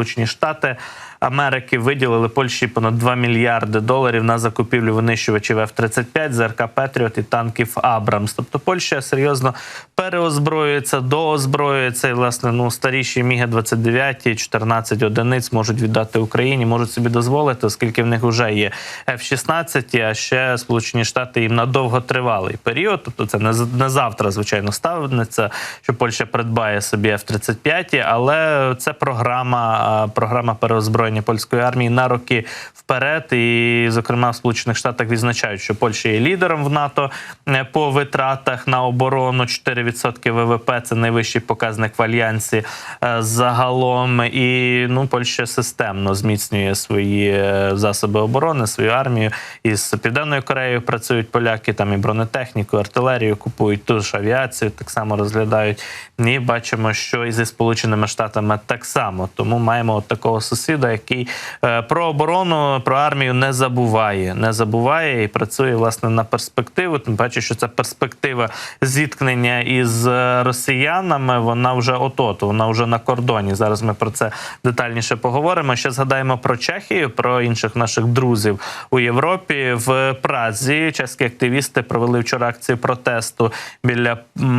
Сполучені Штати Америки виділили Польщі понад 2 мільярди доларів на закупівлю винищувачів F-35, ЗРК Петріот і танків Абрамс. Тобто Польща серйозно переозброюється, доозброюється і власне ну старіші міги 29 14 одиниць можуть віддати Україні, можуть собі дозволити, оскільки в них вже є F-16, а ще Сполучені Штати їм на довготривалий період. Тобто це не, не завтра, звичайно, ставиться, що Польща придбає собі F-35, але це програма, програма переозброєння польської армії на роки вперед. І, зокрема, в Сполучених Штатах відзначають, що Польща є лідером в НАТО е, по витратах на оборону 4% ВВП. Це найвищий показник в альянсі е, загалом. І ну, Польща системно зміцнює свої е, засоби оборони, свою армію. Із Південною Кореєю працюють поляки, там і бронетехніку, і артилерію купують, ту ж авіацію так само розглядають. І бачимо, що і зі Сполученими Штатами так само. Тому маємо от такого сусіда, який е, про оборону, про армію не забуває, не забуває і працює власне на перспективу. Тим паче, що ця перспектива зіткнення із е, росіянами, вона вже от-от, вона вже на кордоні. Зараз ми про це детальніше поговоримо. Ще згадаємо про Чехію, про інших наших друзів у Європі. В Празі чеські активісти провели вчора акцію протесту біля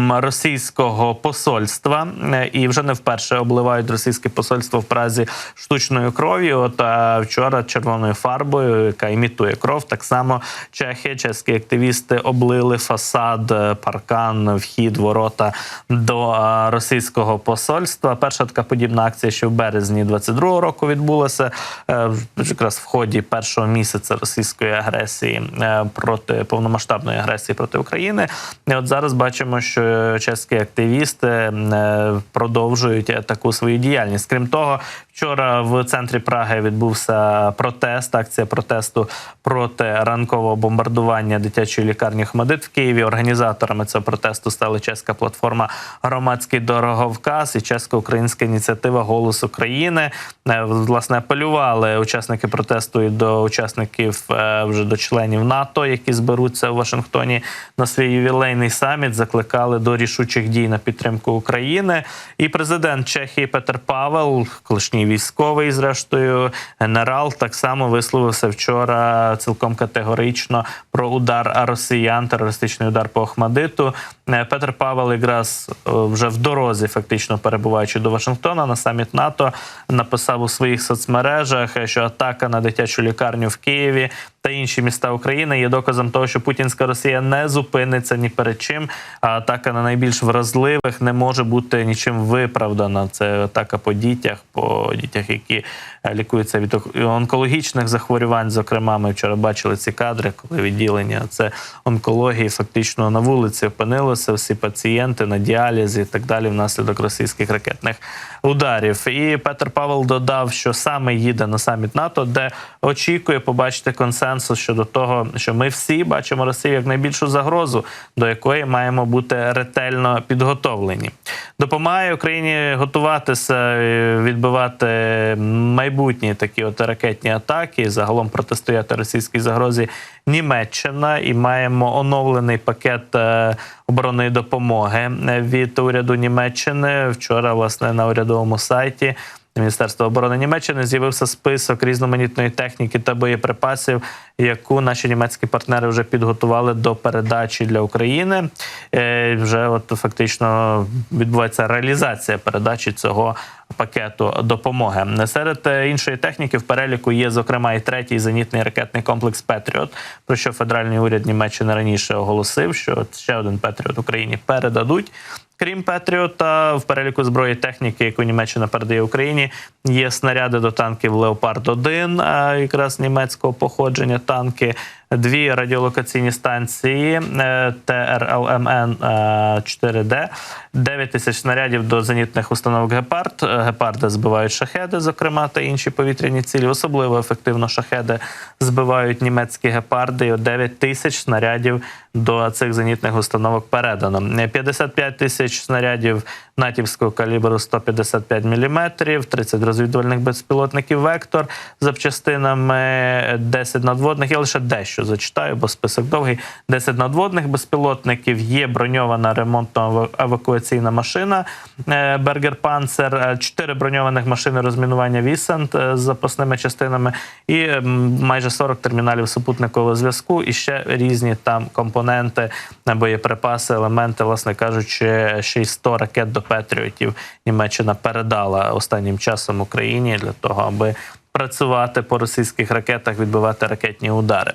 російського посольства Е, і вже не вперше обливають російське посольство в Празі штучною кров'ю. От а вчора червоною фарбою, яка імітує кров. Так само чехи, чеські активісти облили фасад, е, паркан, вхід, ворота до е, російського посольства. Перша така подібна акція, що в березні 22-го року відбулася е, якраз в ході першого місяця російської агресії е, проти повномасштабної агресії проти України. І от зараз бачимо, що чеські активісти е, продовжують е, таку свою діяльність. Крім того, вчора в центрі Праги відбувся протест, акція протесту проти ранкового бомбардування дитячої лікарні Хмадит в Києві. Організаторами цього протесту стали чеська платформа Громадський дороговказ і чесько-українська ініціатива Голос України. Е, Власне апелювали учасники протесту і до учасників е, вже до членів НАТО, які зберуться в Вашингтоні на свій ювілейний саміт. Закликали до рішучих дій на підтримку України. І президент Чехії Петер Павел, колишній військовий, зрештою, генерал, так само висловився вчора цілком категорично про удар росіян, терористичний удар по Охмадиту. Петр Павел якраз е, вже в дорозі, фактично перебуваючи до Вашингтона на саміт НАТО, написав у своїх соцмережах, е, що атака на дитячу лікарню в Києві та інші міста України є доказом того, що путінська Росія не зупиниться ні перед чим. Атака на найбільш вразливих не може бути нічим виправдана. Це атака по дітях, по дітях, які е, лікуються від онкологічних захворювань. Зокрема, ми вчора бачили ці кадри, коли відділення це онкології фактично на вулиці опинилося. Всі пацієнти на діалізі і так далі внаслідок російських ракетних ударів. І Петр Павел додав, що саме їде на саміт НАТО, де очікує побачити консенсус щодо того, що ми всі бачимо Росію як найбільшу загрозу, до якої маємо бути ретельно підготовлені. Допомагає Україні готуватися, е, відбивати майбутні такі от ракетні атаки, загалом протистояти російській загрозі Німеччина, і маємо оновлений пакет е, оборонної допомоги е, від уряду Німеччини. Вчора, власне, на урядовому сайті. Міністерства оборони Німеччини з'явився список різноманітної техніки та боєприпасів, яку наші німецькі партнери вже підготували до передачі для України. Е, Вже от фактично відбувається реалізація передачі цього пакету допомоги. Серед е, іншої техніки в переліку є зокрема і третій зенітний ракетний комплекс Петріот, про що федеральний уряд Німеччини раніше оголосив, що ще один Петріот Україні передадуть. Крім Петріота, в переліку зброї техніки, яку Німеччина передає Україні, є снаряди до танків Леопард 1 якраз німецького походження танки, дві радіолокаційні станції ТРЛМН 4Д, 9 тисяч снарядів до зенітних установок Гепард. Е, Гепарди збивають шахеди, зокрема, та інші повітряні цілі. Особливо ефективно шахеди збивають німецькі гепарди. І от 9 тисяч снарядів до цих зенітних установок передано. Е, 55 тисяч снарядів натівського калібру 155 мм, 30 розвідувальних безпілотників Вектор запчастинами 10 надводних. Я лише дещо зачитаю, бо список довгий. 10 надводних безпілотників. Є броньована ремонтно-евакуаційна машина е, Бергер Панцер, 4 броньованих машини розмінування Вісент е, з запасними частинами і майже 40 терміналів супутникового зв'язку, і ще різні там компоненти, е, боєприпаси, елементи, власне кажучи, ще й 100 ракет до Петріотів Німеччина передала останнім часом Україні для того, аби працювати по російських ракетах, відбивати ракетні удари.